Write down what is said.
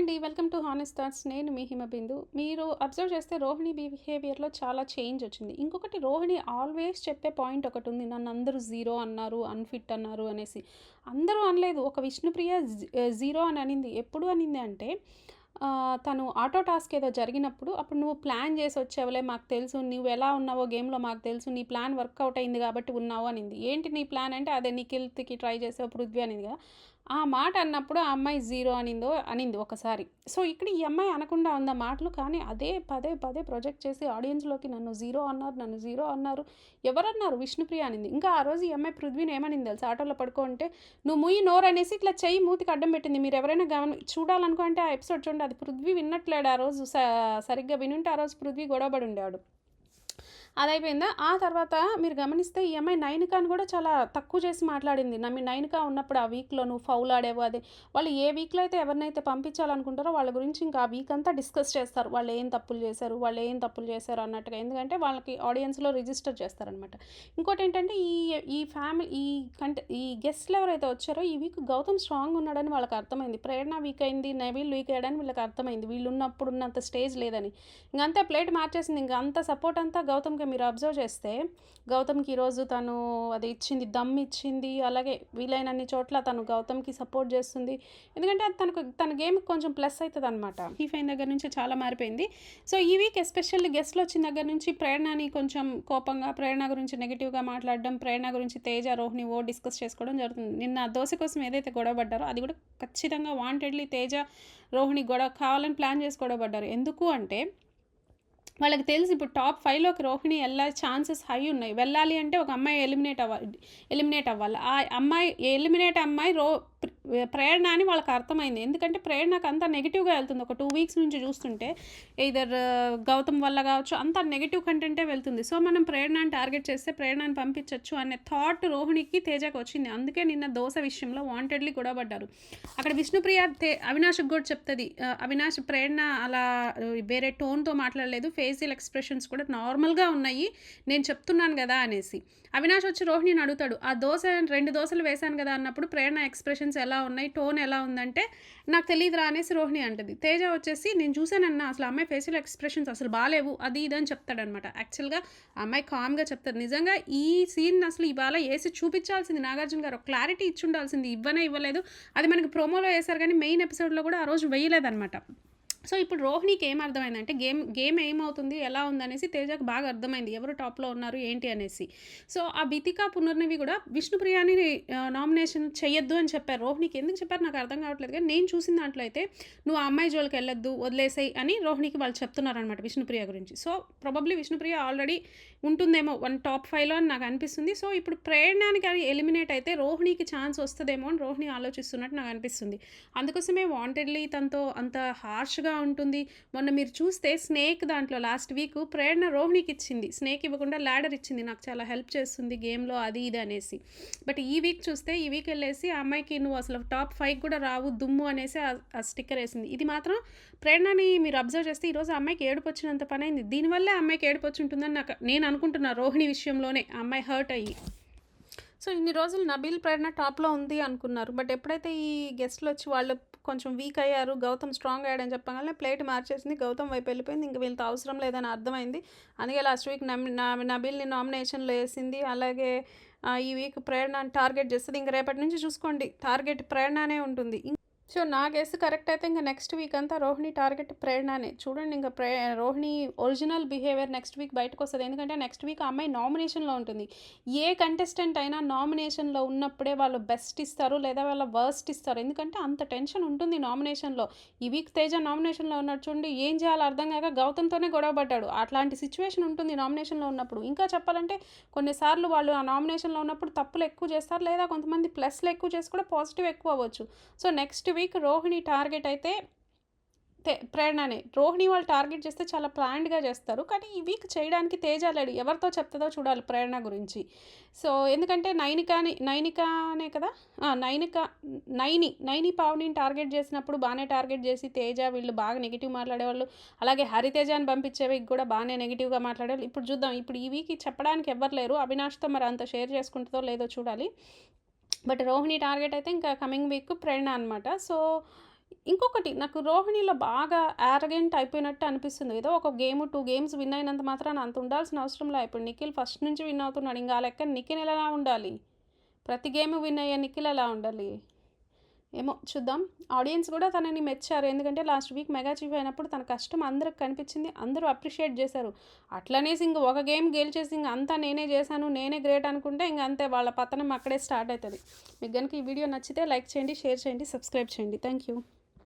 అండి. Welcome to honest thoughts. నేను మీ హిమబిందు. మీరు అబ్జర్వ్ చేస్తే రోహిణి బిహేవియర్లో చాలా చేంజ్ వచ్చింది. ఇంకొకటి రోహిణి ఆల్వేస్ చెప్పే పాయింట్ ఒకటి ఉంది. నన్ను అందరూ జీరో అన్నారు అన్ఫిట్ అన్నారు అనేసి. అందరూ అనలేదు. ఒక విష్ణుప్రియ జీరో అని అనింది. ఎప్పుడు అనింది అంటే తను ఆటో టాస్క్ ఏదో జరిగినప్పుడు అప్పుడు నువ్వు ప్లాన్ చేసి వచ్చావులే మాకు తెలుసు. నువ్వు ఎలా ఉన్నావో గేమ్లో మాకు తెలుసు. నీ ప్లాన్ వర్కౌట్ అయింది కాబట్టి ఉన్నావు అనింది. ఏంటి నీ ప్లాన్ అంటే అదే నిఖిల్కి ట్రై చేసావు పృథ్వీ అనింది కదా. ఆ మాట అన్నప్పుడు ఆ అమ్మాయి జీరో అనిందో అనింది ఒకసారి. సో ఇక్కడ ఈ అమ్మాయి అనకుండా ఉందా మాటలు? కానీ అదే పదే పదే ప్రొజెక్ట్ చేసి ఆడియన్స్లోకి నన్ను జీరో అన్నారు నన్ను జీరో అన్నారు. ఎవరన్నారు? విష్ణుప్రియ అనింది. ఇంకా ఆ రోజు ఈ అమ్మాయి పృథ్వీని ఏమనింది తెలుసు? ఆటోలో పడుకుంటే నువ్వు ముయ్యి నోరు అనేసి ఇట్లా చెయ్యి మూతికి అడ్డం పెట్టింది. మీరు ఎవరైనా గమని చూడాలనుకో అంటే ఆ ఎపిసోడ్ చూడండి. అది పృథ్వీ విన్నట్లేడు ఆ రోజు. స- సరిగ్గా వినుంటే ఆ రోజు పృథ్వీ గొడవబడి ఉండేవాడు. అది అయిపోయిందా ఆ తర్వాత మీరు గమనిస్తే ఈ అమ్మాయి నైనికాని కూడా చాలా తక్కువ చేసి మాట్లాడింది. నమ్మి నైన్కా ఉన్నప్పుడు ఆ వీక్లో నువ్వు ఫౌల్ ఆడేవు అది. వాళ్ళు ఏ వీక్లో అయితే ఎవరినైతే పంపించాలనుకుంటారో వాళ్ళ గురించి ఇంకా ఆ వీక్ అంతా డిస్కస్ చేస్తారు. వాళ్ళు ఏం తప్పులు చేశారు? వాళ్ళు ఏం తప్పులు చేశారు అన్నట్టుగా. ఎందుకంటే వాళ్ళకి ఆడియన్స్లో రిజిస్టర్ చేస్తారనమాట ఇంకోటి ఏంటంటే ఈ ఈ ఫ్యామిలీ ఈ కంటే ఈ గెస్ట్లు ఎవరైతే వచ్చారో ఈ వీక్ గౌతమ్ స్ట్రాంగ్ ఉన్నాడని వాళ్ళకి అర్థమైంది. ప్రేరణ వీక్ అయింది నవీల్ వీక్ అయ్యాడని వీళ్ళకి అర్థమైంది. వీళ్ళు ఉన్నప్పుడు ఉన్నంత స్టేజ్ లేదని. ఇంకంతా ప్లేట్ మార్చేసింది. ఇంకా అంత సపోర్ట్ అంతా ఇంకా మీరు అబ్జర్వ్ చేస్తే గౌతమ్కి ఈరోజు తను అది ఇచ్చింది దమ్ ఇచ్చింది అలాగే వీలైనన్ని చోట్ల తను గౌతమ్కి సపోర్ట్ చేస్తుంది. ఎందుకంటే అది తనకు తన గేమ్కి కొంచెం ప్లస్ అవుతుంది అనమాట ఈ ఫైన్ దగ్గర నుంచి చాలా మారిపోయింది. సో ఈ వీక్ ఎస్పెషల్లీ గెస్ట్లు వచ్చిన దగ్గర నుంచి ప్రేరణని కొంచెం కోపంగా ప్రేరణ గురించి నెగిటివ్గా మాట్లాడడం ప్రేరణ గురించి తేజ రోహిణి ఓ డిస్కస్ చేసుకోవడం జరుగుతుంది. నిన్న దోశ కోసం ఏదైతే గొడవ పడ్డారో అది కూడా ఖచ్చితంగా వాంటెడ్లీ తేజ రోహిణి గొడవ కావాలని ప్లాన్ చేసి గొడవ పడ్డారు. ఎందుకు అంటే వాళ్ళకి తెలిసి ఇప్పుడు టాప్ ఫైవ్లోకి రోహిణి వెళ్ళే ఛాన్సెస్ హై ఉన్నాయి. వెళ్ళాలి అంటే ఒక అమ్మాయి ఎలిమినేట్ అవ్వాలి ఎలిమినేట్ అవ్వాలి. ఆ అమ్మాయి ఎలిమినేట్ అమ్మాయి రో ప్ర- ప్రేరణ అని వాళ్ళకి అర్థమైంది. ఎందుకంటే ప్రేరణకు అంతా నెగిటివ్గా వెళ్తుంది. ఒక టూ వీక్స్ నుంచి చూస్తుంటే ఇదర్ uh, గౌతమ్ వల్ల కావచ్చు అంత నెగిటివ్ కంటెంటే వెళ్తుంది. సో మనం ప్రేరణని టార్గెట్ చేస్తే ప్రేరణని పంపించవచ్చు అనే థాట్ రోహిణికి తేజకు వచ్చింది. అందుకే నిన్న దోశ విషయంలో వాంటెడ్లీ గొడవపడ్డారు అక్కడ విష్ణుప్రియ తే అవినాష్కి కూడా చెప్తుంది. అవినాష్ ప్రేరణ అలా వేరే టోన్తో మాట్లాడలేదు. ఫేషియల్ ఎక్స్ప్రెషన్స్ కూడా నార్మల్గా ఉన్నాయి. నేను చెప్తున్నాను కదా అనేసి. అవినాష్ వచ్చి రోహిణిని అడుగుతాడు ఆ దోశ రెండు దోశలు వేశాను కదా అన్నప్పుడు ప్రేరణ ఎక్స్ప్రెషన్స్ ఎలా ఉన్నాయి? టోన్ ఎలా ఉందంటే నాకు తెలియదురా అనేసి రోహిణి అంటది. తేజ వచ్చేసి నేను చూసానన్నా అసలు అమ్మాయి ఫేషియల్ ఎక్స్ప్రెషన్స్ అసలు బాగాలేవు అది ఇది అని చెప్తాడనమాట. యాక్చువల్గా అమ్మాయి కామ్గా చెప్తారు నిజంగా ఈ సీన్ అసలు ఇవాళ వేసి చూపించాల్సింది నాగార్జున గారు. క్లారిటీ ఇచ్చి ఉండాల్సింది. ఇవ్వనే ఇవ్వలేదు. అది మనకి ప్రోమోలో వేశారు కానీ మెయిన్ ఎపిసోడ్లో కూడా ఆ రోజు వేయలేదన్నమాట సో ఇప్పుడు రోహిణికి ఏం అర్థమైందంటే గేమ్ గేమ్ ఏమవుతుంది ఎలా ఉందనేసి తేజకు బాగా అర్థమైంది. ఎవరు టాప్లో ఉన్నారు ఏంటి అనేసి. సో ఆ బితికా పునర్నవి కూడా విష్ణుప్రియాని నామినేషన్ చేయొద్దు అని చెప్పారు. రోహిణికి ఎందుకు చెప్పారు? నాకు అర్థం కావట్లేదు కానీ నేను చూసిన దాంట్లో అయితే నువ్వు ఆ అమ్మాయి జోలికి వెళ్ళొద్దు వదిలేసాయి అని రోహిణికి వాళ్ళు చెప్తున్నారనమాట విష్ణుప్రియ గురించి. సో ప్రాబబ్లీ విష్ణుప్రియ ఆల్రెడీ ఉంటుందేమో వన్ టాప్ ఫైవ్లో అని నాకు అనిపిస్తుంది. సో ఇప్పుడు ప్రేరణానికి అది ఎలిమినేట్ అయితే రోహిణికి ఛాన్స్ వస్తుందేమో అని రోహిణి ఆలోచిస్తున్నట్టు నాకు అనిపిస్తుంది. అందుకోసమే వాంటెడ్లీ తనతో అంత హార్ష్గా ఉంటుంది. మొన్న మీరు చూస్తే స్నేక్ దాంట్లో లాస్ట్ వీక్ ప్రేరణ రోహిణికి ఇచ్చింది. స్నేక్ ఇవ్వకుండా ల్యాడర్ ఇచ్చింది. నాకు చాలా హెల్ప్ చేస్తుంది గేమ్లో అది ఇది అనేసి. బట్ ఈ వీక్ చూస్తే ఈ వీక్ వెళ్ళేసి ఆ అమ్మాయికి నువ్వు అసలు టాప్ ఫైవ్ కూడా రావు దుమ్ము అనేసి ఆ- స్టిక్కర్ వేసింది. ఇది మాత్రం ప్రేరణని మీరు అబ్జర్వ్ చేస్తే ఈరోజు అమ్మాయికి ఏడుపు వచ్చినంత పని అయింది. దీనివల్లే అమ్మాయికి ఏడుపు వచ్చి ఉంటుందని నాకు నేను అనుకుంటున్నా రోహిణి విషయంలోనే. ఆ అమ్మాయి హర్ట్ అయ్యి. సో ఇన్ని రోజులు నబీల్ ప్రేరణ టాప్లో ఉంది అనుకున్నారు. బట్ ఎప్పుడైతే ఈ గెస్ట్లు వచ్చి వాళ్ళు కొంచెం వీక్ అయ్యారు గౌతమ్ స్ట్రాంగ్ అయ్యాడని చెప్పగానే ప్లేట్ మార్చేసింది. గౌతమ్ వైపు వెళ్ళిపోయింది. ఇంక వీళ్ళతో అవసరం లేదని అర్థమైంది. అందుకే లాస్ట్ వీక్ నబిల్ని నామినేషన్లో వేసింది. అలాగే ఈ వీక్ ప్రేరణ టార్గెట్ చేస్తుంది. ఇంక రేపటి నుంచి చూసుకోండి. టార్గెట్ ప్రేరణనే ఉంటుంది. సో నా గెస్ కరెక్ట్ అయితే ఇంకా నెక్స్ట్ వీక్ అంతా రోహిణి టార్గెట్ ప్రేరణనే. చూడండి ఇంకా ప్రే Rohini original behaviour next week బయటకు వస్తుంది. ఎందుకంటే నెక్స్ట్ వీక్ అమ్మాయి నామినేషన్లో ఉంటుంది. ఏ కంటెస్టెంట్ అయినా నామినేషన్లో ఉన్నప్పుడే వాళ్ళు బెస్ట్ ఇస్తారు లేదా వాళ్ళ వర్స్ట్ ఇస్తారు. ఎందుకంటే అంత టెన్షన్ ఉంటుంది నామినేషన్లో ఈ వీక్ తేజ నామినేషన్లో ఉన్నాడు చూడండి ఏం చేయాలో అర్థం కాక గౌతమ్తోనే గొడవ పడ్డాడు. అట్లాంటి సిచ్యువేషన్ ఉంటుంది నామినేషన్లో ఉన్నప్పుడు. ఇంకా చెప్పాలంటే కొన్నిసార్లు వాళ్ళు ఆ నామినేషన్లో ఉన్నప్పుడు తప్పులు ఎక్కువ చేస్తారు లేదా కొంతమంది ప్లస్లు ఎక్కువ చేసి కూడా పాజిటివ్ ఎక్కువ అవ్వచ్చు. So next week week Rohini target అయితే ప్రేరణనే. రోహిణి వాళ్ళు టార్గెట్ చేస్తే చాలా ప్లాన్డ్గా చేస్తారు. కానీ ఈ వీక్ చేయడానికి తేజ లేడు. ఎవరితో చెప్తుందో చూడాలి ప్రేరణ గురించి. సో ఎందుకంటే నైనికాని నైనికానే కదా? నైనిక నైని నైని పావనిని టార్గెట్ చేసినప్పుడు బాగానే టార్గెట్ చేసి తేజ వీళ్ళు బాగా నెగిటివ్ మాట్లాడేవాళ్ళు. అలాగే హరితేజాన్ని పంపించే వీక్ కూడా బాగానే నెగిటివ్గా మాట్లాడేవాళ్ళు. ఇప్పుడు చూద్దాం. ఇప్పుడు ఈ వీక్ చెప్పడానికి ఎవ్వరు లేరు. అవినాష్తో మరి అంత షేర్ చేసుకుంటుందో లేదో చూడాలి. బట్ రోహిణి టార్గెట్ అయితే ఇంకా కమింగ్ వీక్ ప్రేరణ అనమాట సో ఇంకొకటి నాకు రోహిణిలో బాగా యారగెంట్ అయిపోయినట్టు అనిపిస్తుంది. ఏదో ఒక గేమ్, టూ గేమ్స్ విన్ అయినంత మాత్రాన అంత ఉండాల్సిన అవసరం లేదు ఇప్పుడు నిఖిల్ ఫస్ట్ నుంచి విన్ అవుతున్నాడు. ఇంకా లెక్క నిఖిల్ ఎలా ఉండాలి? ప్రతి గేమ్ విన్ అయ్యే నిఖిల్ ఎలా ఉండాలి? ఏమో చూద్దాం. ఆడియన్స్ కూడా తనని మెచ్చారు. ఎందుకంటే లాస్ట్ వీక్ మెగా చీఫ్ అయినప్పుడు తన కష్టం అందరికి కనిపించింది. అందరూ అప్రిషియేట్ చేశారు. అట్లనేసి ఇంక ఒక గేమ్ గెలిచేసి ఇంక అంతా నేనే చేశాను, నేనే గ్రేట్ అనుకుంటే ఇంక అంతే వాళ్ళ పతనం అక్కడే స్టార్ట్ అవుతుంది మీకు కనుక ఈ వీడియో నచ్చితే లైక్ చేయండి, షేర్ చేయండి, సబ్స్క్రైబ్ చేయండి. Thank you.